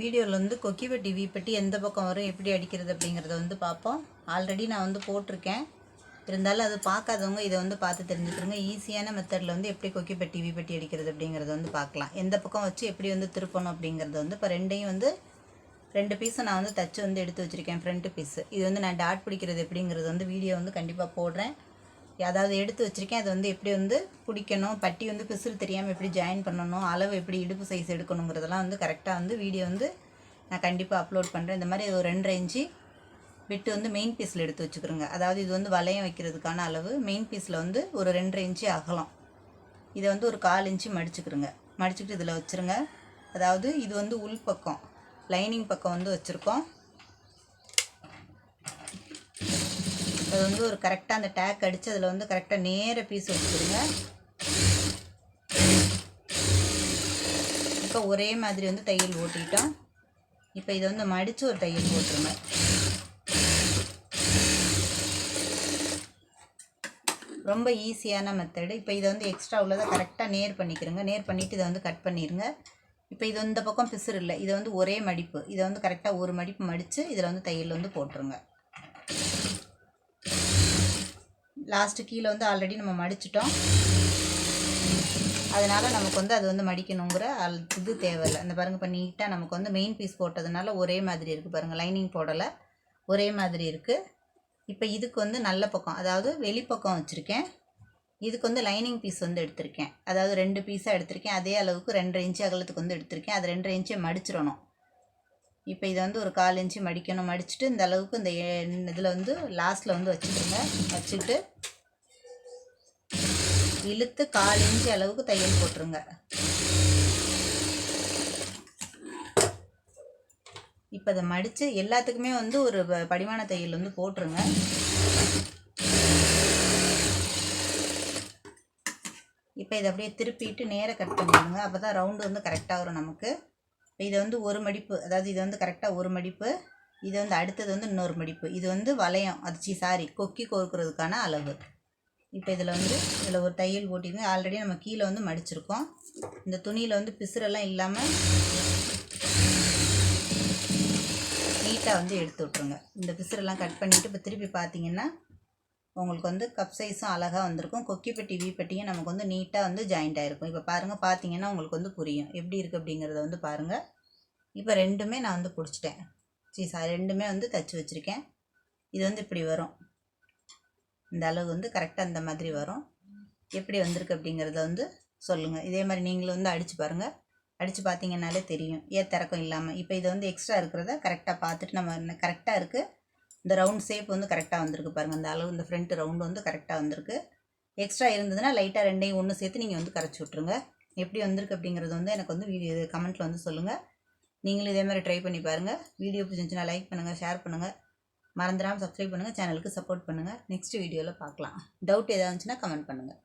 வீடியோவில் வந்து கொக்கிவெட்டி வீப்பட்டி எந்த பக்கம் வரும் எப்படி அடிக்கிறது அப்படிங்கிறத வந்து பார்ப்போம். ஆல்ரெடி நான் வந்து போட்டிருக்கேன். இருந்தாலும் அது பார்க்காதவங்க இதை வந்து பார்த்து தெரிஞ்சுக்கிறோங்க ஈஸியான மெத்தடில் வந்து எப்படி கொக்கிப்பட்டி வீப்பட்டி அடிக்கிறது அப்படிங்கிறத வந்து பார்க்கலாம். எந்த பக்கம் வச்சு எப்படி வந்து திருப்பணும் அப்படிங்கிறத வந்து இப்போ ரெண்டையும் வந்து ரெண்டு பீஸை நான் வந்து தச்சு வந்து எடுத்து வச்சுருக்கேன் ஃப்ரண்ட்டு பீஸு இது வந்து நான் டாட் பிடிக்கிறது எப்படிங்கிறது வந்து வீடியோ வந்து கண்டிப்பாக போடுறேன். அதாவது எடுத்து வச்சுருக்கேன். அது வந்து எப்படி வந்து பிடிக்கணும் பட்டி வந்து பிசுறு தெரியாமல் எப்படி ஜாயின் பண்ணணும் அளவு எப்படி இடுப்பு சைஸ் எடுக்கணுங்கிறதெல்லாம் வந்து கரெக்டாக வந்து வீடியோ வந்து நான் கண்டிப்பாக அப்லோட் பண்ணுறேன் இந்த மாதிரி ஒரு ரெண்டரை இன்ச்சு விட்டு வந்து மெயின் பீஸில் எடுத்து வச்சுக்கிறோங்க. அதாவது இது வந்து வளையம் வைக்கிறதுக்கான அளவு மெயின் பீஸில் வந்து ஒரு ரெண்டரை இன்ச்சு அகலம். இதை வந்து ஒரு கால் இன்ச்சு மடிச்சுக்கிறோங்க. மடிச்சுக்கிட்டு இதில் வச்சுருங்க. அதாவது இது வந்து உள் பக்கம் லைனிங் பக்கம் வந்து வச்சுருக்கோம். அது வந்து ஒரு கரெக்டாக அந்த டேக் அடித்து அதில் வந்து கரெக்டாக நேர பீஸ் வச்சுக்கிடுங்க. இப்போ ஒரே மாதிரி வந்து தையல் ஓட்டிட்டோம். இப்போ இதை வந்து மடித்து ஒரு தையல் போட்டுருங்க. ரொம்ப ஈஸியான மெத்தடு இப்போ இதை வந்து எக்ஸ்ட்ரா உள்ளதை கரெக்டாக நேர் பண்ணிக்கிறோங்க நேர் பண்ணிவிட்டு இதை வந்து கட் பண்ணிடுங்க இப்போ இது இந்த பக்கம் பிசுறு இல்லை. இதை வந்து ஒரே மடிப்பு. இதை வந்து கரெக்டாக ஒரு மடிப்பு மடித்து இதில் வந்து தையல் வந்து போட்டுருங்க. லாஸ்ட்டு கீழே வந்து ஆல்ரெடி நம்ம மடிச்சிட்டோம். அதனால் நமக்கு வந்து அது வந்து மடிக்கணுங்கிற அல் இது தேவையில்லை. இந்த பாருங்கள் இப்போ நீட்டாக நமக்கு வந்து மெயின் பீஸ் போட்டதுனால ஒரே மாதிரி இருக்குது பாருங்கள் லைனிங் போடலை. ஒரே மாதிரி இருக்குது இப்போ இதுக்கு வந்து நல்ல பக்கம் அதாவது வெளிப்பக்கம் வச்சுருக்கேன். இதுக்கு வந்து லைனிங் பீஸ் வந்து எடுத்திருக்கேன். அதாவது ரெண்டு பீஸாக எடுத்திருக்கேன். அதே அளவுக்கு ரெண்டரை இன்ச்சு அகலத்துக்கு வந்து எடுத்திருக்கேன். அது ரெண்டரை இன்ச்சே மடிச்சிடணும். இப்போ இதை வந்து ஒரு கால் இன்ச்சு மடிக்கணும். மடிச்சுட்டு இந்த அளவுக்கு இந்த இதில் வந்து லாஸ்ட்டில் வந்து வச்சுக்கோங்க. வச்சுக்கிட்டு இழுத்து கால் இன்ச்சு அளவுக்கு தையல் போட்டுருங்க. இப்போ அதை மடித்து எல்லாத்துக்குமே வந்து ஒரு படிமான தையல் வந்து போட்டுருங்க. இப்போ இதை அப்படியே திருப்பிட்டு நேராக கட் பண்ணிடுங்க. அப்போ தான் ரவுண்டு வந்து கரெக்டாக வரும் நமக்கு. இப்போ இதை வந்து ஒரு மடிப்பு அதாவது இது வந்து கரெக்டாக ஒரு மடிப்பு இது வந்து அடுத்தது வந்து இன்னொரு மடிப்பு. இது வந்து வளையம் அது சாரி கொக்கி கோர்க்கிறதுக்கான அளவு. இப்போ இதில் வந்து இதில் ஒரு தையல் போட்டிங்க ஆல்ரெடி நம்ம கீழே வந்து மடிச்சிருக்கோம். இந்த துணியில் வந்து பிசுரெல்லாம் இல்லாமல் நீட்டாக வந்து எடுத்து விட்ருங்க இந்த பிசுரெல்லாம் கட் பண்ணிவிட்டு இப்போ திருப்பி பார்த்தீங்கன்னா உங்களுக்கு வந்து கப் சைஸும் அழகாக வந்திருக்கும். கொக்கி பெட்டி வீ பெட்டியும் நமக்கு வந்து நீட்டாக வந்து ஜாயிண்ட் ஆகிருக்கும் இப்போ பாருங்கள் பார்த்தீங்கன்னா உங்களுக்கு வந்து புரியும். எப்படி இருக்குது அப்படிங்கிறத வந்து பாருங்கள் இப்போ ரெண்டுமே நான் வந்து பிடிச்சிட்டேன். சரி சார் ரெண்டுமே வந்து தச்சு வச்சுருக்கேன். இது வந்து இப்படி வரும். இந்த அளவு வந்து கரெக்டாக இந்த மாதிரி வரும். எப்படி வந்திருக்கு அப்படிங்கிறத வந்து சொல்லுங்கள் இதே மாதிரி நீங்களும் வந்து அடித்து பாருங்கள் அடித்து பார்த்தீங்கன்னாலே தெரியும். ஏன் திறக்கம் இல்லாமல் இப்போ இதை வந்து எக்ஸ்ட்ரா இருக்கிறத கரெக்டாக பார்த்துட்டு நம்ம கரெக்டாக இருக்குது இந்த ரவுண்ட் ஷேப் வந்து கரெக்டாக வந்திருக்கு பாருங்கள் இந்த அளவு இந்த ஃப்ரண்ட் ரவுண்டு வந்து கரெக்டாக வந்திருக்கு. எக்ஸ்ட்ரா இருந்ததுன்னா லைட்டாக ரெண்டையும் ஒன்று சேர்த்து நீங்கள் வந்து கரைச்சி விட்ருங்க எப்படி வந்திருக்கு அப்படிங்கிறது வந்து எனக்கு வந்து வீடியோ கமெண்ட்டில் வந்து சொல்லுங்கள் நீங்களும் இதே மாதிரி ட்ரை பண்ணி பாருங்கள் வீடியோ பிடிச்சிருந்துச்சுன்னா லைக் பண்ணுங்கள் ஷேர் பண்ணுங்கள் மறந்துடாமல் சப்ஸ்கிரைப் பண்ணுங்கள் சேனலுக்கு சப்போர்ட் பண்ணுங்கள் நெக்ஸ்ட் வீடியோவில் பார்க்கலாம். டவுட் ஏதாவது இருந்துச்சுன்னா கமெண்ட் பண்ணுங்கள்